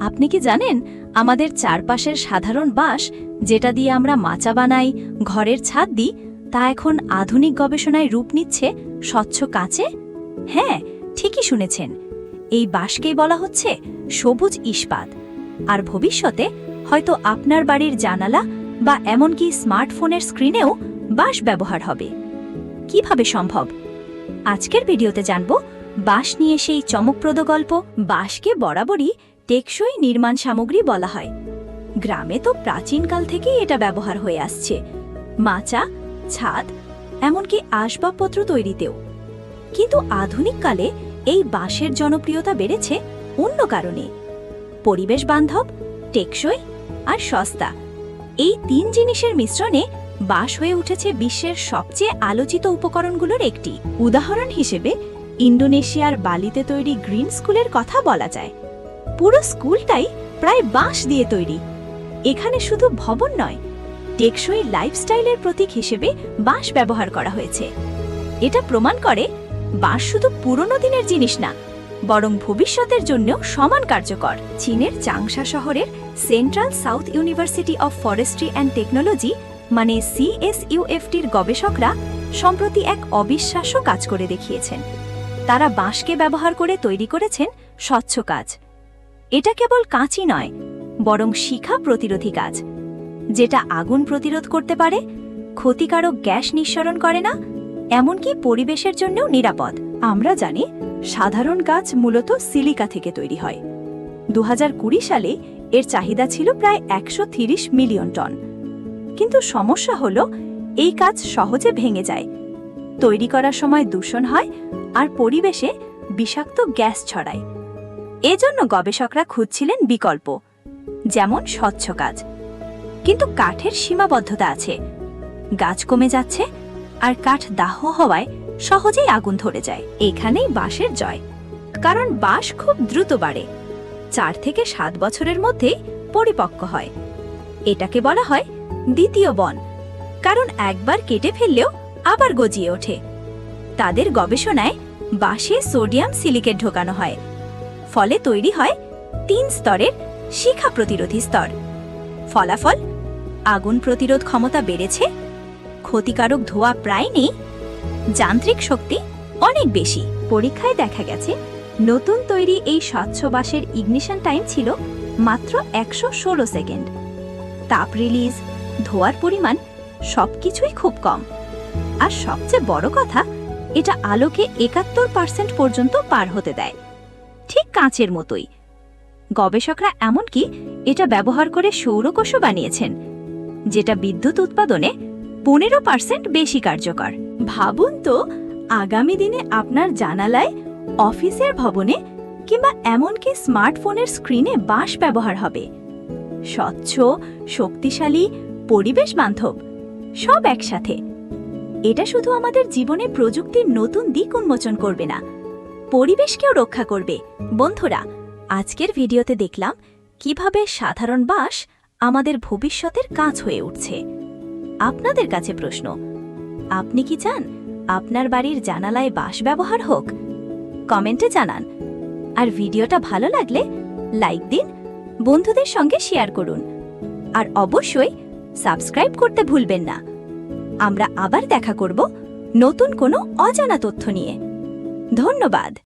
আপনি কি জানেন, আমাদের চারপাশের সাধারণ বাঁশ যেটা দিয়ে আমরা মাচা বানাই, ঘরের ছাদ দিই, তা এখন আধুনিক গবেষণায় রূপ নিচ্ছে স্বচ্ছ কাঁচে? হ্যাঁ ঠিকই শুনেছেন। এই বাঁশকেই বলা হচ্ছে সবুজ ইস্পাত। আর ভবিষ্যতে হয়তো আপনার বাড়ির জানালা বা এমনকি স্মার্টফোনের স্ক্রিনেও বাঁশ ব্যবহার হবে। কীভাবে সম্ভব? আজকের ভিডিওতে জানব, বাঁশ নিয়ে সেই চমকপ্রদ গল্প বাঁশকে বরাবরই টেকসই নির্মাণ সামগ্রী বলা হয়। গ্রামে তো প্রাচীনকাল থেকেই এটা ব্যবহার হয়ে আসছে। মাচা, ছাদ, এমনকি আসবাবপত্র তৈরিতেও। কিন্তু আধুনিককালে এই বাঁশের জনপ্রিয়তা বেড়েছে অন্য কারণে। পরিবেশ বান্ধব, টেকসই আর সস্তা। এই তিন জিনিসের মিশ্রণে বাঁশ হয়ে উঠেছে বিশ্বের সবচেয়ে আলোচিত উপকরণগুলোর একটি। উদাহরণ হিসেবে, ইন্দোনেশিয়ার বালিতে তৈরি গ্রিন স্কুলের কথা বলা যায়। পুরো স্কুলটাই প্রায় বাঁশ দিয়ে তৈরি। এখানে শুধু ভবন নয়, টেকসই লাইফস্টাইলের প্রতীক হিসেবে বাঁশ ব্যবহার করা হয়েছে। এটা প্রমাণ করে, বাঁশ শুধু পুরনো দিনের জিনিস না, বরং ভবিষ্যতের জন্যও সমান কার্যকর। চীনের চাংশা শহরের central south university of forestry and technology মানে সিএসইউএফটির গবেষকরা সম্প্রতি এক অবিশ্বাস্য কাজ করে দেখিয়েছেন। তারা বাঁশকে ব্যবহার করে তৈরি করেছেন স্বচ্ছ কাজ। এটা কেবল কাঁচই নয়, বরং শিখা প্রতিরোধী কাজ। যেটা আগুন প্রতিরোধ করতে পারে, ক্ষতিকারক গ্যাস নিঃসরণ করে না, এমনকি পরিবেশের জন্যও নিরাপদ। আমরা জানি, সাধারণ কাজ মূলত সিলিকা থেকে তৈরি হয়। দু হাজার কুড়ি সালে এর চাহিদা ছিল প্রায় একশো মিলিয়ন টন। কিন্তু সমস্যা হল, এই কাজ সহজে ভেঙে যায়। তৈরি করার সময় দূষণ হয়, আর পরিবেশে বিষাক্ত গ্যাস ছড়ায়। এজন্য গবেষকরা খুঁজছিলেন বিকল্প, যেমন স্বচ্ছ কাজ কিন্তু কাঠের সীমাবদ্ধতা আছে। গাছ কমে যাচ্ছে আর কাঠ দাহ হওয়ায় সহজেই আগুন ধরে যায়। এখানেই বাঁশের জয়। কারণ বাঁশ খুব দ্রুত বাড়ে। চার থেকে সাত বছরের মধ্যেই পরিপক্ক হয়। এটাকে বলা হয় দ্বিতীয় বন। কারণ একবার কেটে ফেললেও আবার গজিয়ে ওঠে। তাদের গবেষণায় বাঁশে সোডিয়াম সিলিকেট ঢোকানো হয়। ফলে তৈরি হয় তিন স্তরের শিখা প্রতিরোধী স্তর। ফলাফল, আগুন প্রতিরোধ ক্ষমতা বেড়েছে, ক্ষতিকারক ধোয়া প্রায় নেই, যান্ত্রিক শক্তি অনেক বেশি। পরীক্ষায় দেখা গেছে, নতুন তৈরি এই স্বচ্ছ বাসের ইগনিশন টাইম ছিল মাত্র একশো ষোলো সেকেন্ড। তাপ রিলিজ, ধোয়ার পরিমাণ সবকিছুই খুব কম। আর সবচেয়ে বড় কথা, এটা আলোকে একাত্তর পার্সেন্ট পর্যন্ত পার হতে দেয়। কাঁচের মতোই। গবেষকরা এমনকি এটা ব্যবহার করে সৌরকোষও বানিয়েছেন, যেটা বিদ্যুৎ উৎপাদনে পনেরো পার্সেন্ট বেশি কার্যকর। ভাবুন তো, আগামী দিনে আপনার জানালায়, অফিসের ভবনে কিংবা এমনকি স্মার্টফোনের স্ক্রিনে বাঁশ ব্যবহার হবে। স্বচ্ছ, শক্তিশালী পরিবেশ বান্ধব, সব একসাথে। এটা শুধু আমাদের জীবনে প্রযুক্তির নতুন দিক উন্মোচন করবে না। পরিবেশকেও রক্ষা করবে। বন্ধুরা, আজকের ভিডিওতে দেখলাম কীভাবে সাধারণ বাস আমাদের ভবিষ্যতের কাজ হয়ে উঠছে। আপনাদের কাছে প্রশ্ন, আপনি কি চান আপনার বাড়ির জানালায় বাস ব্যবহার হোক? কমেন্টে জানান। আর ভিডিওটা ভালো লাগলে লাইক দিন, বন্ধুদের সঙ্গে শেয়ার করুন। আর অবশ্যই সাবস্ক্রাইব করতে ভুলবেন না। আমরা আবার দেখা করব নতুন কোনো অজানা তথ্য নিয়ে। ধন্যবাদ।